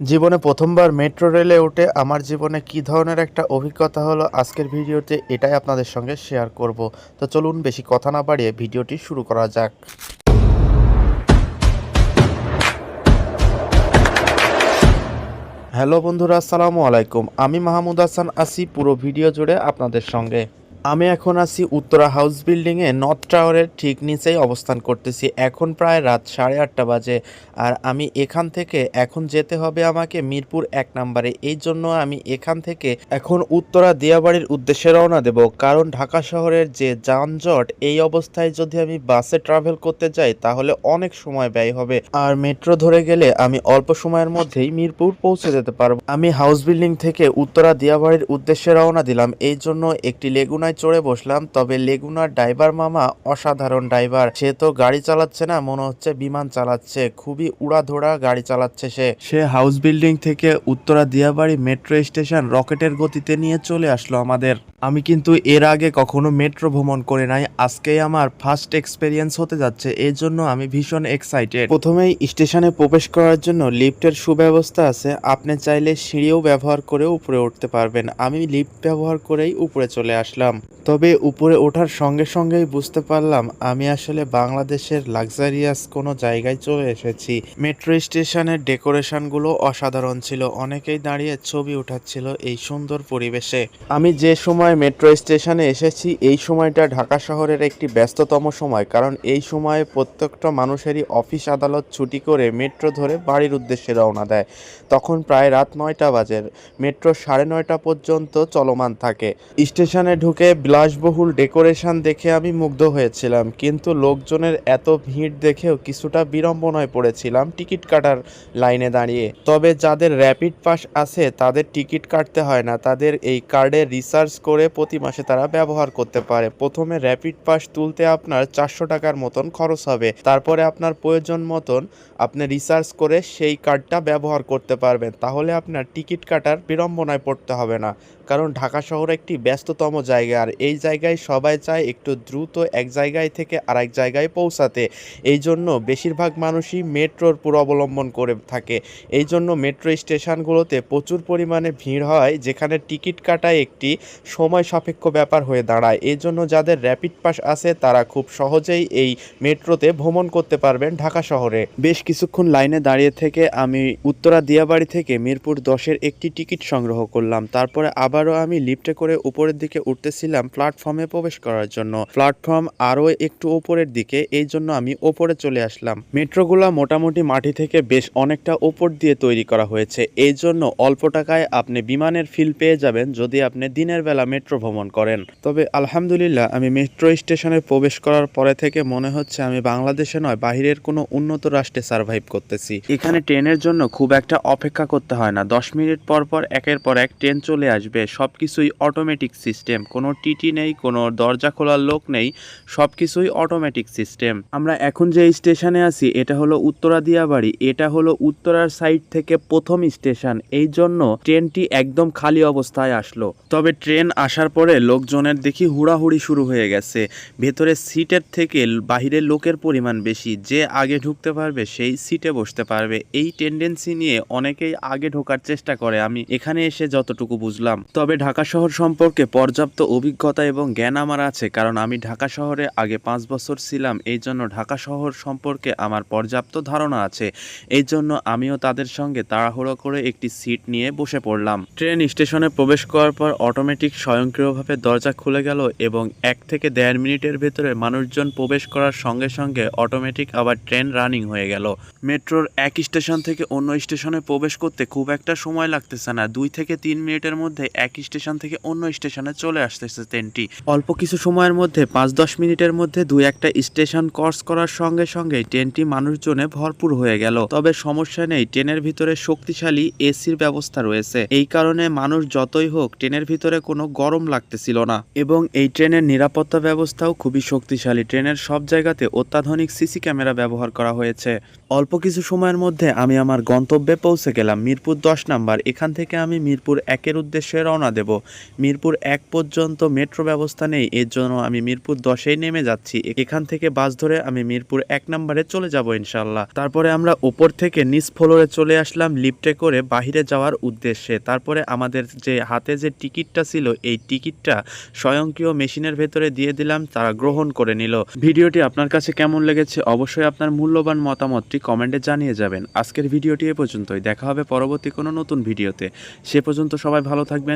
জীবনে প্রথমবার মেট্রো রেলে উঠে আমার জীবনে কি ধরনের একটা অভিজ্ঞতা হলো আজকের ভিডিওতে এটাই আপনাদের সঙ্গে শেয়ার করব। তো চলুন বেশি কথা না বাড়িয়ে ভিডিওটি শুরু করা যাক। হ্যালো বন্ধুরা, আসসালামু আলাইকুম। আমি মাহমুদ হাসান আসি পুরো ভিডিও জুড়ে আপনাদের সঙ্গে। আমি এখন আছি উত্তরা হাউস বিল্ডিংয়ে নর্থ টাওয়ারের ঠিক নিচেই অবস্থান করতেছি। এখন প্রায় রাত সাড়ে আটটা বাজে আর আমি এখান থেকে এখন যেতে হবে আমাকে মিরপুর এক নম্বরে। এই জন্য আমি এখান থেকে এখন উত্তরা দিয়াবাড়ির উদ্দেশ্যে রওনা দেব। কারণ ঢাকা শহরের যে যানজট, এই অবস্থায় যদি আমি বাসে ট্রাভেল করতে যাই, তাহলে অনেক সময় ব্যয় হবে। আর মেট্রো ধরে গেলে আমি অল্প সময়ের মধ্যেই মিরপুর পৌঁছে যেতে পারব। আমি হাউস বিল্ডিং থেকে উত্তরা দিয়াবাড়ির উদ্দেশ্যে রওনা দিলাম। এই জন্য একটি লেগুনায় চড়ে বসলাম, তবে লেগুনার ড্রাইভার মামা অসাধারণ ড্রাইভার। সে তো গাড়ি চালাচ্ছে না, মনে হচ্ছে বিমান চালাচ্ছে। খুবই উড়াধোড়া গাড়ি চালাচ্ছে সে। সে হাউস বিল্ডিং থেকে উত্তরা দিয়াবাড়ি মেট্রো স্টেশন রকেটের গতিতে নিয়ে চলে আসলো আমাদের। আমি কিন্তু এর আগে কখনো মেট্রো ভ্রমণ করে নাই, আজকেই আমার ফার্স্ট এক্সপেরিয়েন্স হতে যাচ্ছে এই জন্য আমি ভীষণ এক্সাইটেড প্রথমেই স্টেশনে প্রবেশ করার জন্য লিফটের সুব্যবস্থা আছে, আপনি চাইলে সিঁড়িও ব্যবহার করে উপরে উঠতে পারবেন। আমি লিফট ব্যবহার করেই উপরে চলে আসলাম। তবে উপরে ওঠার সঙ্গে সঙ্গেই বুঝতে পারলাম আমি আসলে বাংলাদেশের লাক্সারিয়াস কোনো জায়গায় চলে এসেছি। মেট্রো স্টেশনের ডেকোরেশনগুলো অসাধারণ ছিল, অনেকেই দাঁড়িয়ে ছবি উঠাচ্ছিল এই সুন্দর পরিবেশে। আমি যে সময় মেট্রো স্টেশনে এসেছি, এই সময়টা ঢাকা শহরের একটি ব্যস্ততম সময়, কারণ এই সময়ে প্রত্যেকটা মানুষেরই অফিস আদালত ছুটি করে মেট্রো ধরে বাড়ির উদ্দেশ্যে রওনা দেয়। তখন প্রায় রাত নয়টা বাজে মেট্রো সাড়ে নয়টা পর্যন্ত চলমান থাকে। স্টেশনে ঢুকে বিলাসবহুল ডেকোরেশন দেখে আমি মুগ্ধ হয়েছিলাম, কিন্তু লোকজনের এত ভিড় দেখেও কিছুটা বিড়ম্বনায় পড়েছিলাম টিকিট কাটার লাইনে দাঁড়িয়ে। তবে যাদের র্যাপিড পাস আছে, তাদের টিকিট কাটতে হয় না, তাদের এই কার্ডে রিসার্চ করে প্রতি মাসে তারা ব্যবহার করতে পারে। প্রথমে র্যাপিড পাস তুলতে আপনার চারশো টাকার মতন খরচ হবে, তারপরে আপনার প্রয়োজন মতন আপনি রিসার্চ করে সেই কার্ডটা ব্যবহার করতে পারবেন, তাহলে আপনার টিকিট কাটার বিড়ম্বনায় পড়তে হবে না। কারণ ঢাকা শহর একটি ব্যস্ততম জায়গা, আর এই জায়গায় সবাই চায় একটু দ্রুত এক জায়গায় থেকে আরেক জায়গায় পৌঁছাতে। এই জন্য বেশিরভাগ মানুষই মেট্রোর পুরো অবলম্বন করে থাকে। এই জন্য মেট্রো স্টেশনগুলোতে প্রচুর পরিমাণে ভিড় হয়, যেখানে টিকিট কাটা একটি সময় সাপেক্ষ ব্যাপার হয়ে দাঁড়ায়। এই জন্য যাদের র্যাপিড পাস আছে, তারা খুব সহজেই এই মেট্রোতে ভ্রমণ করতে পারবেন ঢাকা শহরে। বেশ কিছুক্ষণ লাইনে দাঁড়িয়ে থেকে আমি উত্তরা দিয়াবাড়ি থেকে মিরপুর দশের একটি টিকিট সংগ্রহ করলাম। তারপরে আবারও আমি লিফটে করে উপরের দিকে উঠতেছিলাম প্ল্যাটফর্মে প্রবেশ করার জন্য। প্ল্যাটফর্ম আরও একটু উপরের দিকে, এই জন্য আমি ওপরে চলে আসলাম। মেট্রোগুলা মোটামুটি মাটি থেকে বেশ অনেকটা ওপর দিয়ে তৈরি করা হয়েছে। এই জন্য অল্প টাকায় আপনি বিমানের ফিল পেয়ে যাবেন যদি আপনি দিনের বেলা মেট্রো ভ্রমণ করেন। তবে আলহামদুলিল্লাহ, আমি মেট্রো স্টেশনে প্রবেশ করার পরে থেকে মনে হচ্ছে আমি বাংলাদেশে নয়, বাহিরের কোনো উন্নত রাষ্ট্রে সার্ভাইভ করতেছি। এখানে ট্রেনের জন্য খুব একটা অপেক্ষা করতে হয় না। দশ মিনিট পর পর একের পর এক ট্রেন চলে আসবে। সব কিছুই অটোমেটিক সিস্টেম কোনো টিটি নেই, কোনো দরজা খোলার লোক নেই সব কিছুই অটোমেটিক সিস্টেম আমরা এখন যে স্টেশনে আছি, এটা হলো উত্তরা দিয়াবাড়ি এটা হলো উত্তরার সাইড থেকে প্রথম স্টেশন এই জন্য ট্রেনটি একদম খালি অবস্থায় আসলো। তবে ট্রেন আসার পরে লোকজনের দেখি হুড়াহুড়ি শুরু হয়ে গেছে। ভেতরে সিটের থেকে বাহিরের লোকের পরিমাণ বেশি। যে আগে ঢুকতে পারবে, সেই সিটে বসতে পারবে। এই টেন্ডেন্সি নিয়ে অনেকেই আগে ঢোকার চেষ্টা করে। আমি এখানে এসে যতটুকু বুঝলাম। তবে ঢাকা শহর সম্পর্কে পর্যাপ্ত অভিজ্ঞতা এবং জ্ঞান আমার আছে, কারণ আমি ঢাকা শহরে আগে পাঁচ বছর ছিলাম। এই জন্য ঢাকা শহর সম্পর্কে আমার পর্যাপ্ত ধারণা আছে। এই জন্য আমিও তাদের সঙ্গে তাড়াহুড়ো করে একটি সিট নিয়ে বসে পড়লাম। ট্রেন স্টেশনে প্রবেশ করার পর অটোমেটিক স্বয়ংক্রিয়ভাবে দরজা খুলে গেল এবং এক থেকে দেড় মিনিটের ভেতরে মানুষজন প্রবেশ করার সঙ্গে সঙ্গে অটোমেটিক আবার ট্রেন রানিং হয়ে গেল। মেট্রোর এক স্টেশন থেকে অন্য স্টেশনে প্রবেশ করতে খুব একটা সময় লাগতেছে না। দুই থেকে তিন মিনিটের মধ্যে এক স্টেশন থেকে অন্য স্টেশনে চলে আসতেছে ট্রেনটি। অল্প কিছু সময়ের মধ্যে পাঁচ দশ মিনিটের মধ্যে দুই একটা স্টেশন ক্রস করার সঙ্গে সঙ্গে ট্রেনটি মানুষজনে ভরপুর হয়ে গেল। তবে সমস্যা নেই, ট্রেনের ভিতরে শক্তিশালী এসির ব্যবস্থা রয়েছে। এই কারণে মানুষ যতই হোক ট্রেনের ভিতরে কোনো গরম লাগতেছিল না। এবং এই ট্রেনের নিরাপত্তা ব্যবস্থাও খুবই শক্তিশালী। ট্রেনের সব জায়গাতে অত্যাধুনিক সিসি ক্যামেরা ব্যবহার করা হয়েছে। অল্প কিছু সময়ের মধ্যে আমি আমার গন্তব্যে পৌঁছে গেলাম। মিরপুর দশ নাম্বার। এখান থেকে আমি মিরপুর একের উদ্দেশ্যে রওনা রওনা দেব। মিরপুর এক পর্যন্ত মেট্রো ব্যবস্থা নেই, এর জন্য আমি মিরপুর দশেই নেমে যাচ্ছি। এখান থেকে বাস ধরে আমি মিরপুর এক নম্বরে চলে যাব ইনশাল্লাহ তারপরে আমরা উপর থেকে নিচ ফ্লোরে চলে আসলাম লিফটে করে বাহিরে যাওয়ার উদ্দেশ্যে। তারপরে আমাদের যে হাতে যে টিকিটটা ছিল, এই টিকিটটা স্বয়ংক্রিয় মেশিনের ভেতরে দিয়ে দিলাম, তারা গ্রহণ করে নিল। ভিডিওটি আপনার কাছে কেমন লেগেছে অবশ্যই আপনার মূল্যবান মতামতটি কমেন্টে জানিয়ে যাবেন। আজকের ভিডিওটি এ পর্যন্তই। দেখা হবে পরবর্তী কোনো নতুন ভিডিওতে। সে পর্যন্ত সবাই ভালো থাকবেন